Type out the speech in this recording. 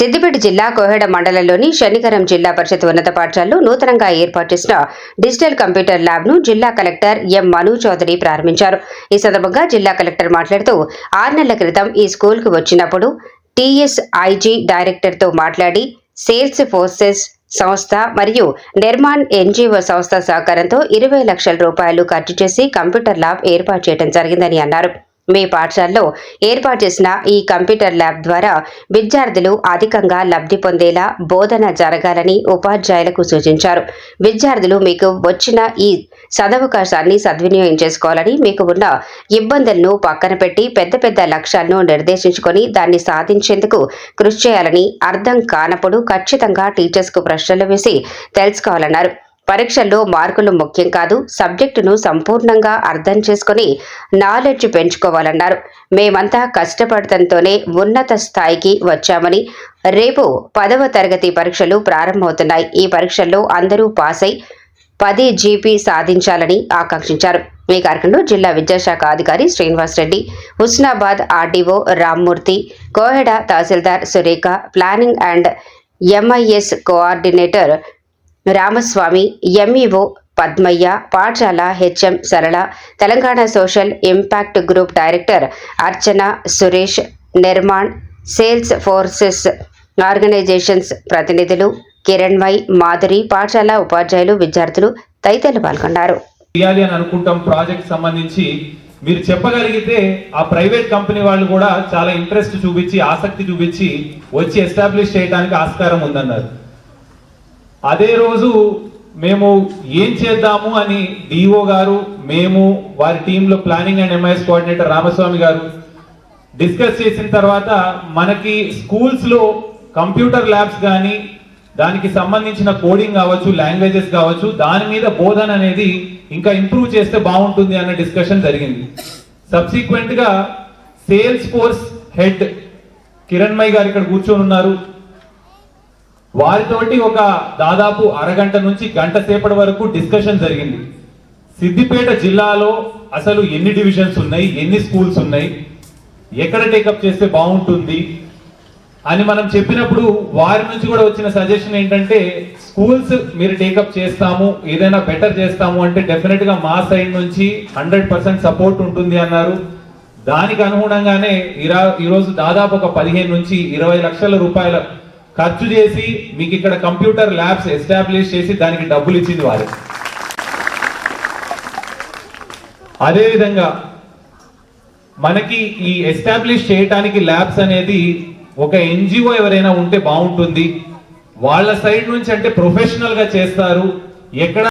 సిద్దిపేట జిల్లా కోహెడ మండలంలోని శనికరం జిల్లా పరిషత్ ఉన్నత పాఠశాలలో నూతనంగా ఏర్పాటు చేసిన డిజిటల్ కంప్యూటర్ ల్యాబ్ను జిల్లా కలెక్టర్ ఎం మను చౌదరి ప్రారంభించారు. ఈ సందర్భంగా జిల్లా కలెక్టర్ మాట్లాడుతూ ఆరు నెలల క్రితం ఈ స్కూల్కు వచ్చినప్పుడు టీఎస్ఐజీ డైరెక్టర్తో మాట్లాడి సేల్స్ ఫోర్సెస్ సంస్థ మరియు నిర్మాణ్ ఎన్జీఓ సంస్థ సహకారంతో ఇరవై లక్షల రూపాయలు ఖర్చు చేసి కంప్యూటర్ ల్యాబ్ ఏర్పాటు చేయడం జరిగిందని అన్నారు. మీ పాఠశాలలో ఏర్పాటు చేసిన ఈ కంప్యూటర్ ల్యాబ్ ద్వారా విద్యార్థులు అధికంగా లబ్ధి పొందేలా బోధన జరగాలని ఉపాధ్యాయులకు సూచించారు. విద్యార్థులు మీకు వచ్చిన ఈ సదవకాశాన్ని సద్వినియోగం చేసుకోవాలని మీకు ఉన్న ఇబ్బందులను పక్కన పెట్టి పెద్ద పెద్ద లక్ష్యాలను నిర్దేశించుకొని దాన్ని సాధించేందుకు కృషి చేయాలని అర్థం కానప్పుడు ఖచ్చితంగా టీచర్స్కు ప్రశ్నలు వేసి తెలుసుకోవాలన్నారు. పరీక్షల్లో మార్కులు ముఖ్యం కాదు సబ్జెక్టును సంపూర్ణంగా అర్థం చేసుకుని నాలెడ్జ్ పెంచుకోవాలన్నారు. మేమంతా కష్టపడటంతోనే ఉన్నత స్థాయికి వచ్చామని రేపు పదవ తరగతి పరీక్షలు ప్రారంభమవుతున్నాయి. ఈ పరీక్షల్లో అందరూ పాస్ అయి పది జీపీ సాధించాలని ఆకాంక్షించారు. ఈ కార్యక్రమంలో జిల్లా విద్యాశాఖ అధికారి Srinivas Reddy Husnabad RDO Rammurthy Koheda tahsildar Surekha planning and MIS coordinator Ramaswamy MEO Padmaiah పాఠశాల HM Sarala Telangana social impact group director Archana Suresh Nirman sales forces organizations ప్రతినిధులు కిరణ్మయ్ మాధురి పాఠశాల ఉపాధ్యాయులు విద్యార్థులు తదితరులు పాల్గొన్నారు. చేయాలి అని అనుకుంటాం ప్రాజెక్ట్ సంబంధించి. మీరు చెప్పగలిగితే ఆ ప్రైవేట్ కంపెనీ వాళ్ళు కూడా చాలా ఇంట్రెస్ట్ చూపించి ఆసక్తి చూపించి వచ్చి ఎస్టాబ్లిష్ చేయడానికి ఆస్కారం ఉందన్నారు. అదే రోజు మేము ఏం చేద్దాము అని డిఓ గారు మేము వారి టీంలో planning and MIS coordinator Ramaswamy garu discuss చేసిన తర్వాత మనకి స్కూల్స్లో కంప్యూటర్ ల్యాబ్స్ కానీ దానికి సంబంధించిన కోడింగ్ కావచ్చు లాంగ్వేజెస్ కావచ్చు దాని మీద బోధన అనేది ఇంకా ఇంప్రూవ్ చేస్తే బాగుంటుంది అన్న డిస్కషన్ జరిగింది. సబ్సిక్వెంట్గా sales force head Kiranmayya garu ఇక్కడ కూర్చొని ఉన్నారు. వారితోటి ఒక దాదాపు అరగంట నుంచి గంట సేపటి వరకు డిస్కషన్ జరిగింది. సిద్దిపేట జిల్లాలో అసలు ఎన్ని డివిజన్స్ ఉన్నాయి ఎన్ని స్కూల్స్ ఉన్నాయి ఎక్కడ టేకప్ చేస్తే బాగుంటుంది అని మనం చెప్పినప్పుడు వారి నుంచి కూడా వచ్చిన సజెషన్ ఏంటంటే స్కూల్స్ మీరు టేకప్ చేస్తాము ఏదైనా బెటర్ చేస్తాము అంటే డెఫినెట్గా మా సైడ్ నుంచి హండ్రెడ్ పర్సెంట్ సపోర్ట్ ఉంటుంది అన్నారు. దానికి అనుగుణంగానే ఈరా- ఈరోజు దాదాపు ఒక పదిహేను నుంచి ఇరవై లక్షల రూపాయల ఖర్చు చేసి మీకు ఇక్కడ కంప్యూటర్ ల్యాబ్స్ ఎస్టాబ్లిష్ చేసి దానికి డబ్బులు ఇచ్చింది వారు. అదేవిధంగా మనకి ఈ ఎస్టాబ్లిష్ చేయటానికి ల్యాబ్స్ అనేది ఒక ఎన్జిఓ ఎవరైనా ఉంటే బాగుంటుంది. వాళ్ళ సైడ్ నుంచి అంటే ప్రొఫెషనల్గా చేస్తారు. ఎక్కడ